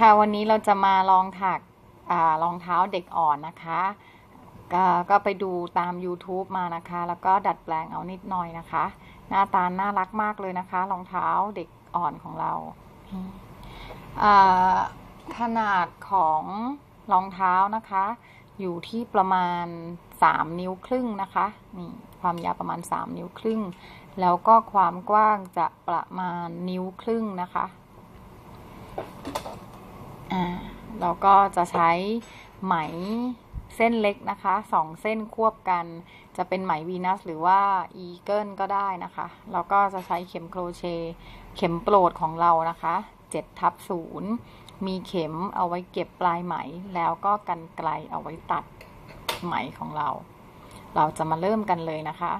ค่ะวันนี้เราจะมาลองถักรองเท้าเด็กอ่อนนะคะก็ก็ไปดูตาม YouTube มานะคะ แล้วก็ดัดแปลงเอานิดหน่อยนะคะ หน้าตาน่ารักมากเลยนะคะรองเท้าเด็กอ่อนของเราอ่าขนาดของรองเท้านะคะ อยู่ที่ประมาณ 3 นิ้วครึ่งนะคะนี่ความยาวประมาณ 3 นิ้วครึ่ง แล้วก็ความกว้างจะประมาณนิ้วครึ่งนะคะ อ่าเราก็จะใช้ไหมเส้นเล็กนะคะสองเส้นควบกัน จะเป็นไหมวีนัสหรือว่าอีเกิลก็ได้นะคะแล้วก็จะใช้เข็มโครเชต์เข็มโปรดของเรานะคะ7ทับศูนย์มีเข็มเอาไว้เก็บปลายไหม แล้วก็กันไกลเอาไว้ตัดไหมของเรา เราจะมาเริ่มกันเลยนะคะ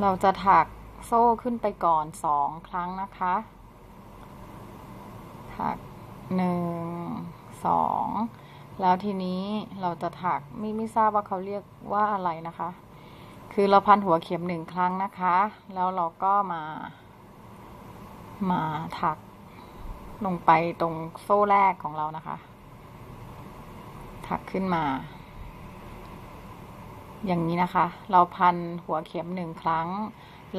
เราจะถัก โซ่ขึ้นไปก่อนสองครั้งนะคะถักหนึ่งสองแล้วทีนี้เราจะถักไม่ไม่ทราบว่าเขาเรียกว่าอะไรนะคะ คือเราพันหัวเข็มหนึ่งครั้งนะคะ แล้วเราก็มา มาถักลงไปตรงโซ่แรกของเรานะคะ ถักขึ้นมา อย่างนี้นะคะ เราพันหัวเข็มหนึ่งครั้ง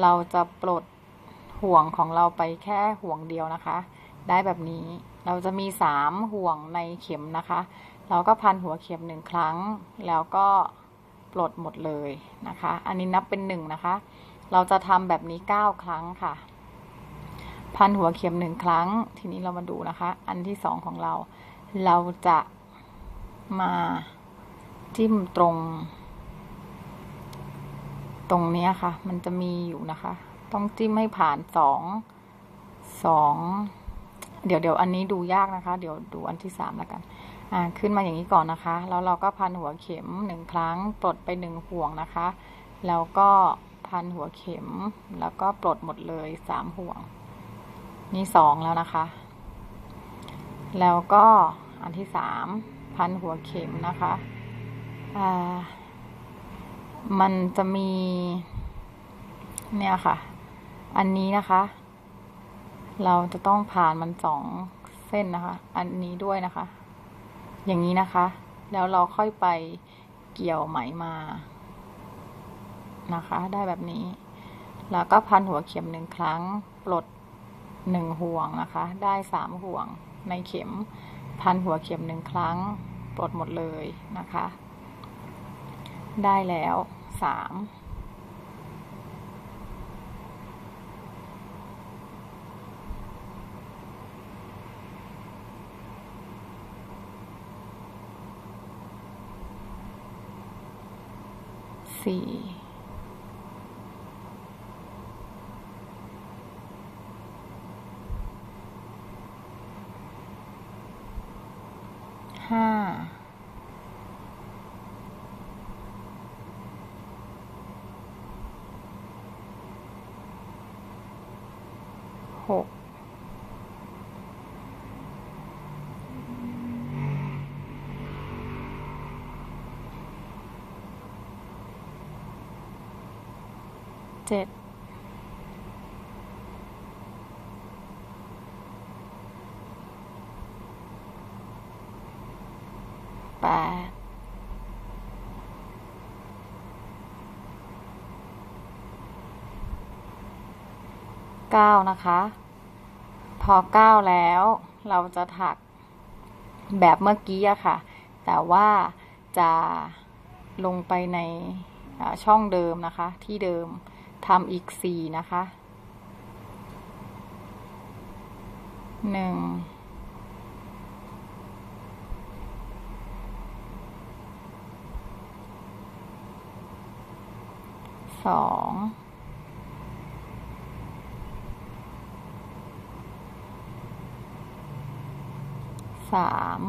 เราจะปลดห่วงของเราไปแค่ห่วงเดียวนะคะ ได้แบบนี้เราจะมีสามห่วงในเข็มนะคะ เราก็พันหัวเข็มหนึ่งครั้ง แล้วก็ปลดหมดเลยนะคะ อันนี้นับเป็นหนึ่งนะคะ เราจะทำแบบนี้เก้าครั้งค่ะ พันหัวเข็มหนึ่งครั้ง ทีนี้เรามาดูนะคะ อันที่สองของเรา เราจะมาจิ้มตรง ตรงเนี้ยค่ะ มันจะมีอยู่นะคะ ต้องจิ้มให้ผ่านสองสองเดี๋ยวเดี๋ยวอันนี้ดูยากนะคะ เดี๋ยวดูอันที่สามแล้วกัน อ่า ขึ้นมาอย่างนี้ก่อนนะคะ แล้วเราก็พันหัวเข็มหนึ่งครั้ง ปลดไปหนึ่งห่วงนะคะ แล้วก็พันหัวเข็ม แล้วก็ปลดหมดเลยสามห่วง นี่สองแล้วนะคะ แล้วก็อันที่สามพันหัวเข็มนะคะ อ่า มันจะมี เนี่ยค่ะ อันนี้นะคะ เราจะต้องผ่านมันสองเส้นนะคะ อันนี้ด้วยนะคะ อย่างนี้นะคะ แล้วเราค่อยไปเกี่ยวไหมมา นะคะ ได้แบบนี้ แล้วก็พันหัวเข็มหนึ่งครั้ง ปลดหนึ่งห่วงนะคะ ได้สามห่วงในเข็ม พันหัวเข็มหนึ่งครั้ง ปลดหมดเลยนะคะ ได้แล้ว สามสี่ หกเจ็ดแปด ก้านะคะ พอเก้าแล้วเราจะถักแบบเมื่อกี้อะค่ะ แต่ว่าจะลงไปในช่องเดิมนะคะ ที่เดิมทำอีกสี่นะคะหนึ่งสอง สาม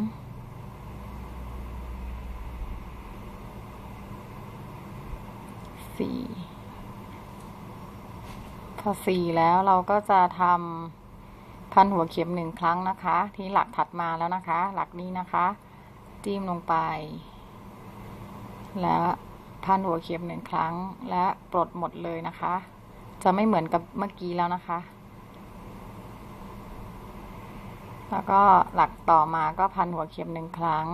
สี่พอสี่แล้วเราก็จะทำพันหัวเข็มหนึ่งครั้งนะคะ ที่หลักถัดมาแล้วนะคะ หลักนี้นะคะ จิ้มลงไป แล้วพันหัวเข็มหนึ่งครั้ง และปลดหมดเลยนะคะ จะไม่เหมือนกับเมื่อกี้แล้วนะคะ แล้วก็หลักต่อมาก็พันหัวเข็มหนึ่งครั้ง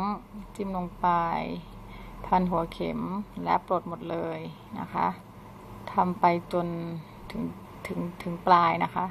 จิ้มลงไป พันหัวเข็มและปลดหมดเลยนะคะทำไปจนถึงถึงถึงปลายนะคะ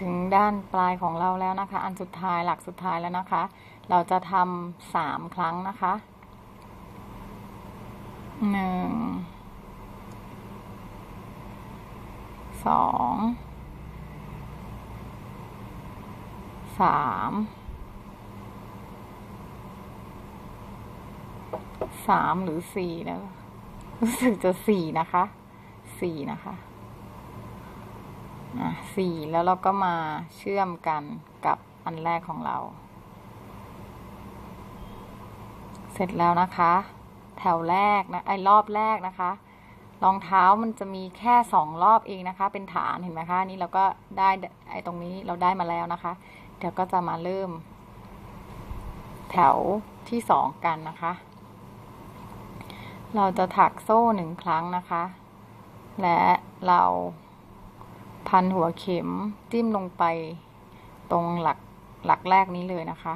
ถึงด้านปลายของเราแล้วนะคะ อันสุดท้ายหลักสุดท้ายแล้วนะคะ เราจะทำสามครั้งนะคะหนึ่งสองสามสามหรือสี่แล้วรู้สึกจะสี่นะคะสี่นะคะ สี่แล้วเราก็มาเชื่อมกันกับอันแรกของเรา เสร็จแล้วนะคะ แถวแรกนะไอ้รอบแรกนะคะรองเท้ามันจะมีแค่สองรอบเองนะคะ เป็นฐานเห็นไหมคะนนี่เราก็ได้ไอ้ตรงนี้เราได้มาแล้วนะคะ เดี๋ยวก็จะมาเริ่ม แถวที่สองกันนะคะ เราจะถักโซ่หนึ่งครั้งนะคะ และเรา พันหัวเข็มจิ้มลงไปตรงหลักหลักแรกนี้เลยนะคะ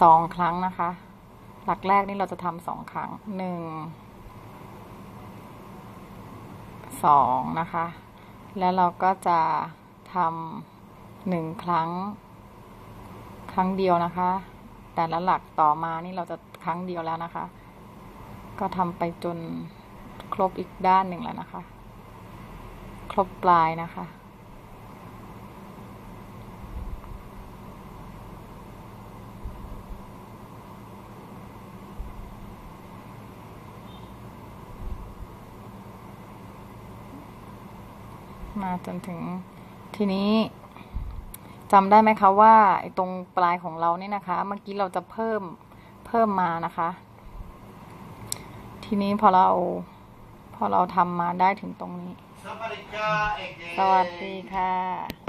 สองครั้งนะคะ หลักแรกนี้เราจะทำสองครั้งหนึ่งสองนะคะ แล้วเราก็จะทำหนึ่งครั้ง ครั้งเดียวนะคะ แต่ละหลักต่อมานี่เราจะครั้งเดียวแล้วนะคะ ก็ทำไปจนครบอีกด้านหนึ่งแล้วนะคะ ครบปลายนะคะ มาจนถึงทีนี้จำได้ไหมคะว่าไอ้ตรงปลายของเราเนี่ยนะคะ เมื่อกี้เราจะเพิ่มเพิ่มมานะคะ ทีนี้พอเราพอเราทำมาได้ถึงตรงนี้ สวัสดีค่ะ